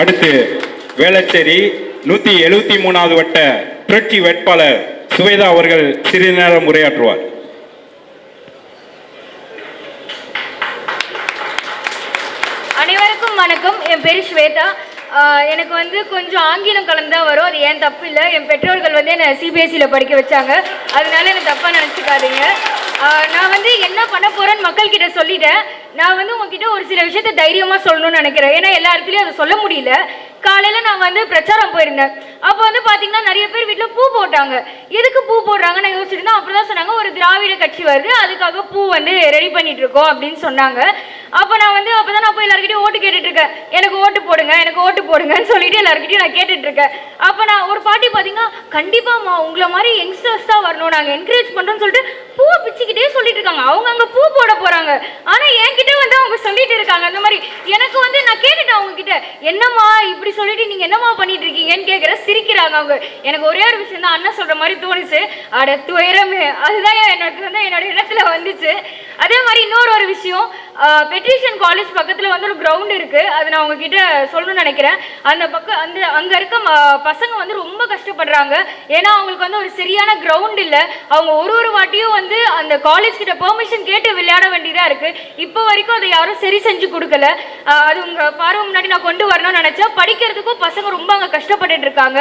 அடுத்து வேளச்சேரி நூத்தி எழுபத்தி மூணாவது வட்ட புரட்சி வேட்பாளர் சுவேதா அவர்கள் சிறிது நேரம் உரையாற்றுவார். அனைவருக்கும் வணக்கம். என் பேர் ஸ்வேதா எனக்கு வந்து கொஞ்சம் ஆங்கிலம் கலந்தா வரும். அது ஏன் தப்பு இல்லை. என் பெற்றோர்கள் வந்து என்னை சிபிஎஸ்சியில் படிக்க வச்சாங்க. அதனால எனக்கு தப்பாக நினச்சிக்காதீங்க. நான் வந்து என்ன பண்ண போறேன்னு மக்கள்கிட்ட சொல்லிட்டேன். நான் வந்து உங்ககிட்ட ஒரு சில விஷயத்த தைரியமாக சொல்லணும்னு நினைக்கிறேன். ஏன்னா எல்லா அதை சொல்ல முடியல. காலையில் நான் வந்து பிரச்சாரம் போயிருந்தேன். அப்போ வந்து பாத்தீங்கன்னா நிறைய பேர் வீட்டில் பூ போட்டாங்க. எதுக்கு பூ போடுறாங்க நான் யோசிச்சுட்டு இருந்தேன் அப்புறம் தான் சொன்னாங்க. ஒரு திராவிட கட்சி வருது. அதுக்காக பூ வந்து ரெடி பண்ணிட்டு இருக்கோம் அப்படின்னு சொன்னாங்க. அப்போ நான் வந்து அப்போ தான் நான் போய் எல்லாருக்கிட்டையும் ஓட்டு கேட்டுட்டு இருக்கேன். எனக்கு ஓட்டு போடுங்க எனக்கு ஓட்டு போடுங்கன்னு சொல்லிட்டு எல்லாருக்கிட்டையும் நான் கேட்டுட்டு இருக்கேன். அப்போ நான் ஒரு பாட்டி பாத்தீங்கன்னா கண்டிப்பாம்மா உங்களை மாதிரி யங்ஸ்டர்ஸ் தான் வரணும். நாங்கள் என்கரேஜ் பண்றோம்னு சொல்லிட்டு இருக்காங்க அவங்க அங்கே பூ போட போகிறாங்க ஆனால் என்கிட்ட வந்து அவங்க சொல்லிட்டு இருக்காங்க. அந்த மாதிரி எனக்கு வந்து நான் கேட்டுட்டேன் அவங்க கிட்ட என்னம்மா இப்படி சொல்லிட்டு நீங்க என்னம்மா பண்ணிட்டு இருக்கீங்கன்னு கேக்குற சிரிக்கிறாங்க அவங்க. எனக்கு ஒரே ஒரு விஷயம் தான் அண்ணன் சொல்ற மாதிரி தோணுச்சு. அட துயரமே. அதுதான் எனக்கு வந்து என்னோட இடத்துல வந்துச்சு. அதே மாதிரி இன்னொரு ஒரு விஷயம். பெட்ரிஷியன் காலேஜ் பக்கத்தில் வந்து ஒரு கிரவுண்ட் இருக்குது அது நான் உங்ககிட்ட சொல்லணும்னு நினைக்கிறேன். அந்த பக்கம் அந்த அங்கே இருக்க ம- பசங்க வந்து ரொம்ப கஷ்டப்படுறாங்க. ஏன்னா அவங்களுக்கு வந்து ஒரு சரியான கிரவுண்ட் இல்லை. அவங்க ஒரு ஒரு வாட்டியும் வந்து அந்த காலேஜ் கிட்ட பெர்மிஷன் கேட்டு விளையாட வேண்டியதாக இருக்குது இப்போ வரைக்கும் அதை யாரும் சரி செஞ்சு கொடுக்கல. அது உங்கள் பார்வை முன்னாடி நான் கொண்டு வரணும்னு நினச்சேன். படிக்கிறதுக்கும் பசங்க ரொம்ப அங்கே கஷ்டப்பட்டுட்டு இருக்காங்க.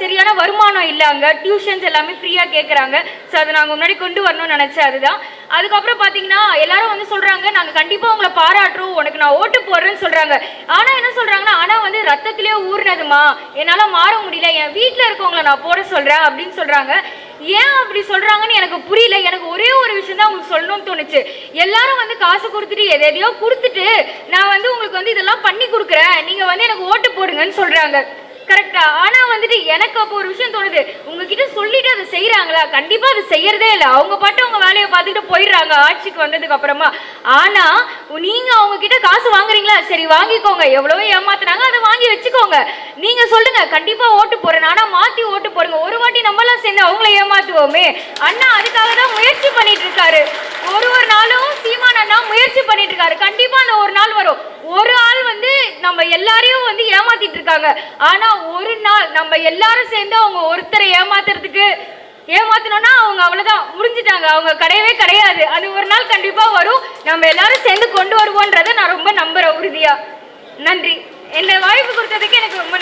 சரியான வருமானம் இல்லை அங்கே. டியூஷன்ஸ் எல்லாமே ஃப்ரீயாக கேட்குறாங்க ஸோ அதை நாங்கள் முன்னாடி கொண்டு வரணும்னு நினச்சேன். அதுதான். அதுக்கப்புறம் பார்த்தீங்கன்னா எல்லாரும் வந்து சொல்கிறாங்க நாங்கள் நாங்க கண்டிப்பா உங்களை பாராட்டுறோம். உனக்கு நான் ஓட்டு போடுறேன்னு சொல்றாங்க. ஆனா என்ன சொல்றாங்கன்னா ஆனா வந்து ரத்தத்திலேயே ஊறினதுமா? என்னால மாற முடியல. என் வீட்டுல இருக்கவங்கள நான் போட சொல்றேன் அப்படின்னு சொல்றாங்க. ஏன் அப்படி சொல்றாங்கன்னு எனக்கு புரியல. எனக்கு ஒரே ஒரு விஷயம் தான் உங்களுக்கு சொல்லணும்னு தோணுச்சு. எல்லாரும் வந்து காசு கொடுத்துட்டு எதை எதையோ கொடுத்துட்டு நான் வந்து உங்களுக்கு வந்து இதெல்லாம் பண்ணி கொடுக்குறேன். நீங்க வந்து எனக்கு ஓட்டு போடுங்கன்னு சொல்றாங்க. கரெக்டா ஆனா வந்துட்டு எனக்கு அப்போ ஒரு விஷயம் தோணுது. உங்ககிட்ட சொல்லிட்டு அதை செய்யறாங்களா கண்டிப்பா அது செய்யறதே இல்லை. அவங்க பாட்டு அவங்க வேலையை பார்த்துட்டு போயிடுறாங்க ஆட்சிக்கு வந்ததுக்கு அப்புறமா. ஆனா நீங்க அவங்க கிட்ட காசு வாங்குறீங்களா? சரி வாங்கிக்கோங்க. எவ்வளவோ ஏமாத்துனாங்க அதை வாங்கி வச்சுக்கோங்க. நீங்க சொல்லுங்க. கண்டிப்பா ஓட்டு போறேன் ஆனா மாத்தி ஓட்டு போடுங்க. ஒரு வாட்டி நம்மளாம் சேர்ந்து அவங்கள ஏமாத்துவோமே. அண்ணா அதுக்காக தான் முயற்சி பண்ணிட்டு இருக்காரு. ஒரு ஒரு நாளும் சீமான் அண்ணா முயற்சி பண்ணிட்டு இருக்காரு. கண்டிப்பா அந்த ஒரு நாள் வரும். ஒரு ஆள் வந்து நம்ம எல்லாரையும் ஏமாத்திட்டு இருக்காங்க. ஆனா ஒரு நாள் நம்ம எல்லாரும் சேர்ந்து அவங்க ஒருத்தரை ஏமாத்துறதுக்கு ஏமாத்தணும்னா அவங்க அவ்வளவுதான். முடிஞ்சிட்டாங்க. அவங்க கிடையவே கிடையாது. அது ஒரு நாள் கண்டிப்பா வரும். நம்ம எல்லாரும் சேர்ந்து கொண்டு வருவோன்றதை நான் ரொம்ப நம்புறேன் உறுதியா. நன்றி. இந்த வாய்ப்பு கொடுத்ததுக்கு எனக்கு ரொம்ப